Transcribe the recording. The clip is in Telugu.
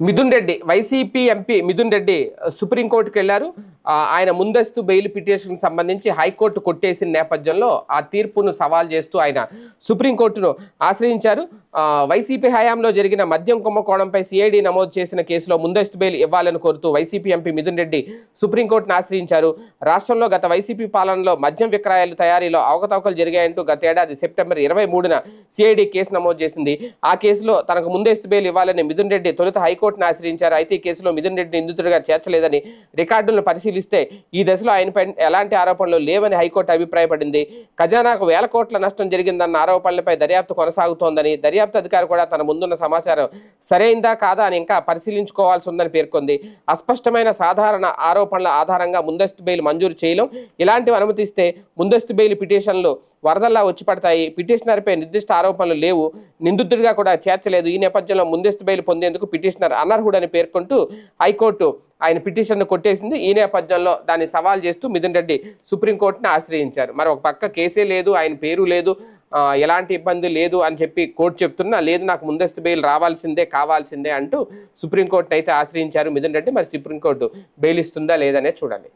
మిథున్ రెడ్డి వైసీపీ ఎంపీ మిథున్ రెడ్డి సుప్రీంకోర్టుకు వెళ్ళారు ఆయన ముందస్తు బెయిల్ పిటిషన్ సంబంధించి హైకోర్టు కొట్టేసిన నేపథ్యంలో ఆ తీర్పును సవాల్ చేస్తూ ఆయన సుప్రీంకోర్టును ఆశ్రయించారు. వైసీపీ హయాంలో జరిగిన మద్యం కుంభకోణంపై సిఐడి నమోదు చేసిన కేసులో ముందస్తు బెయిల్ ఇవ్వాలని కోరుతూ వైసీపీ ఎంపీ మిథున్ రెడ్డి సుప్రీంకోర్టును ఆశ్రయించారు. రాష్ట్రంలో గత వైసీపీ పాలనలో మద్యం విక్రయాలు తయారీలో అవకతవకలు జరిగాయంటూ గత ఏడాది సెప్టెంబర్ ఇరవై మూడున సిఐడి కేసు నమోదు చేసింది. ఆ కేసులో తనకు ముందస్తు బెయిల్ ఇవ్వాలని మిథున్ రెడ్డి తొలుత హైకోర్టును ఆశ్రయించారు. అయితే ఈ కేసులో మిథున్ రెడ్డి నిందితుడిగా చేర్చలేదని రికార్డులను పరిశీలిస్తే ఈ దశలో ఆయనపై ఎలాంటి ఆరోపణలు లేవని హైకోర్టు అభిప్రాయపడింది. ఖజానాకు వేల కోట్ల నష్టం జరిగిందన్న ఆరోపణలపై దర్యాప్తు కొనసాగుతోందని దర్యాప్తు అధికారి కూడా తన ముందున్న సమాచారం సరైందా కాదా అని ఇంకా పరిశీలించుకోవాల్సి ఉందని పేర్కొంది. అస్పష్టమైన సాధారణ ఆరోపణల ఆధారంగా ముందస్తు బెయిల్ మంజూరు చేయలేం. ఇలాంటివి అనుమతిస్తే ముందస్తు బెయిల్ పిటిషన్లు వరదల్లా వచ్చి పడతాయి. పిటిషనర్పై నిర్దిష్ట ఆరోపణలు లేవు. నిందితుడిగా కూడా చేర్చలేదు. ఈ నేపథ్యంలో ముందస్తు బెయిల్ పొందేందుకు పిటిషనర్ అనర్హుడని పేర్కొంటూ హైకోర్టు ఆయన పిటిషన్ను కొట్టేసింది. ఈ నేపథ్యంలో దాన్ని సవాల్ చేస్తూ మిథున్ రెడ్డి సుప్రీంకోర్టును ఆశ్రయించారు. మరి ఒక పక్క కేసే లేదు. ఆయన పేరు లేదు. ఎలాంటి ఇబ్బంది లేదు అని చెప్పి కోర్టు చెప్తున్నా లేదు నాకు ముందస్తు బెయిల్ రావాల్సిందే కావాల్సిందే అంటూ సుప్రీంకోర్టుని అయితే ఆశ్రయించారు మిథున్ రెడ్డి. మరి సుప్రీంకోర్టు బెయిల్ ఇస్తుందా లేదనే చూడాలి.